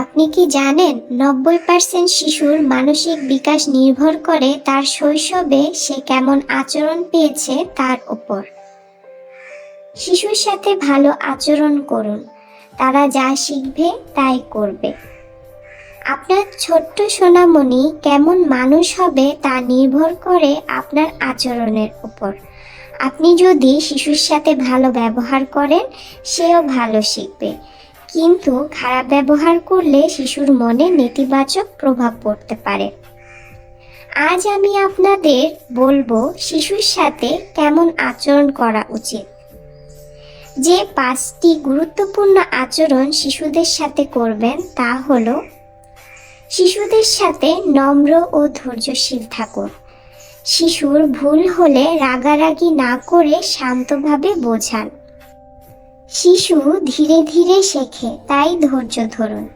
আপনি কি জানেন, নব্বই পার্সেন্ট শিশুর মানসিক বিকাশ নির্ভর করে তার শৈশবে সে কেমন আচরণ পেয়েছে তার উপর শিশুর সাথে ভালো আচরণ করুন। তারা যা শিখবে তাই করবে। আপনার ছোট্ট সোনামণি কেমন মানুষ হবে তা নির্ভর করে আপনার আচরণের উপর আপনি যদি শিশুর সাথে ভালো ব্যবহার করেন, সেও ভালো শিখবে। কিন্তু খারাপ ব্যবহার করলে শিশুর মনে নেতিবাচক প্রভাব পড়তে পারে। আজ আমি আপনাদের বলব শিশুর সাথে কেমন আচরণ করা উচিত। যে পাঁচটি গুরুত্বপূর্ণ আচরণ শিশুদের সাথে করবেন তা হলো, শিশুদের সাথে নম্র ও ধৈর্যশীল থাকুন। শিশুর ভুল হলে রাগারাগি না করে শান্তভাবে বোঝান। শিশু ধীরে ধীরে শেখে, তাই ধৈর্য ধরুন।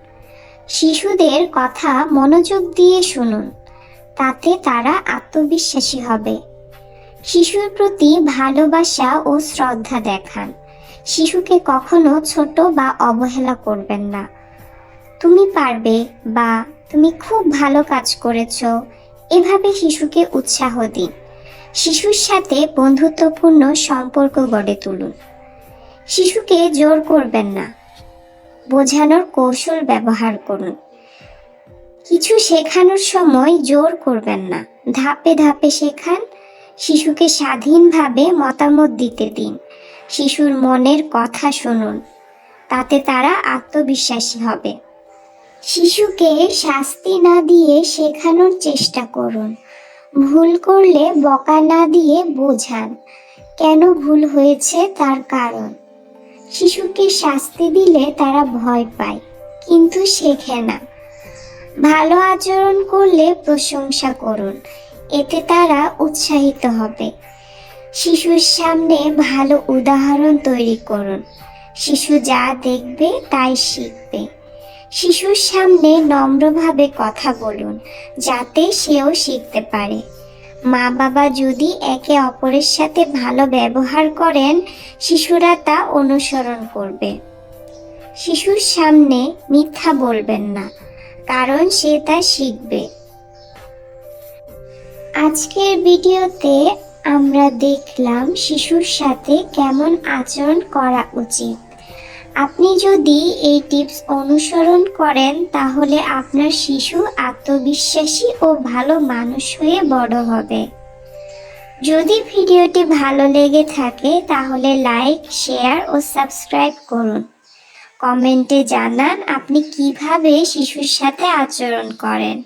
শিশুদের কথা মনোযোগ দিয়ে শুনুন, তাতে তারা আত্মবিশ্বাসী হবে। শিশুর প্রতি ভালোবাসা ও শ্রদ্ধা দেখান। শিশুকে কখনো ছোট বা অবহেলা করবেন না। তুমি পারবে বা তুমি খুব ভালো কাজ করেছ, এভাবে শিশুকে উৎসাহ দিন। শিশুর সাথে বন্ধুত্বপূর্ণ সম্পর্ক গড়ে তুলুন। শিশুকে জোর করবেন না। বোঝানোর কৌশল ব্যবহার করুন। কিছু শেখানোর সময় জোর করবেন না। ধাপে ধাপে শেখান, শিশুকে স্বাধীনভাবে মতামত দিতে দিন। শিশুর মনের কথা শুনুন, তাতে তারা আত্মবিশ্বাসী হবে। শিশুকে শাস্তি না দিয়ে শেখানোর চেষ্টা করুন। ভুল করলে বকা না দিয়ে বোঝান, কেন ভুল হয়েছে তার কারণ। শিশুকে শাস্তি দিলে তারা ভয় পায়, কিন্তু শেখে না। ভালো আচরণ করলে প্রশংসা করুন, এতে তারা উৎসাহিত হবে। শিশুর সামনে ভালো উদাহরণ তৈরি করুন। শিশু যা দেখবে তাই শিখবে। শিশুর সামনে নম্রভাবে কথা বলুন, যাতে সেও শিখতে পারে। মা বাবা যদি একে অপরের সাথে ভালো ব্যবহার করেন, শিশুরা তা অনুসরণ করবে। শিশুর সামনে মিথ্যা বলবেন না, কারণ সে তা শিখবে। আজকের ভিডিওতে আমরা দেখলাম শিশুর সাথে কেমন আচরণ করা উচিত। আপনি যদি এই টিপস অনুসরণ করেন, তাহলে আপনার শিশু আত্মবিশ্বাসী ও ভালো মানুষ হয়ে বড় হবে। যদি ভিডিওটি ভালো লেগে থাকে, তাহলে লাইক, শেয়ার ও সাবস্ক্রাইব করুন। কমেন্টে জানান আপনি কীভাবে শিশুর সাথে আচরণ করেন।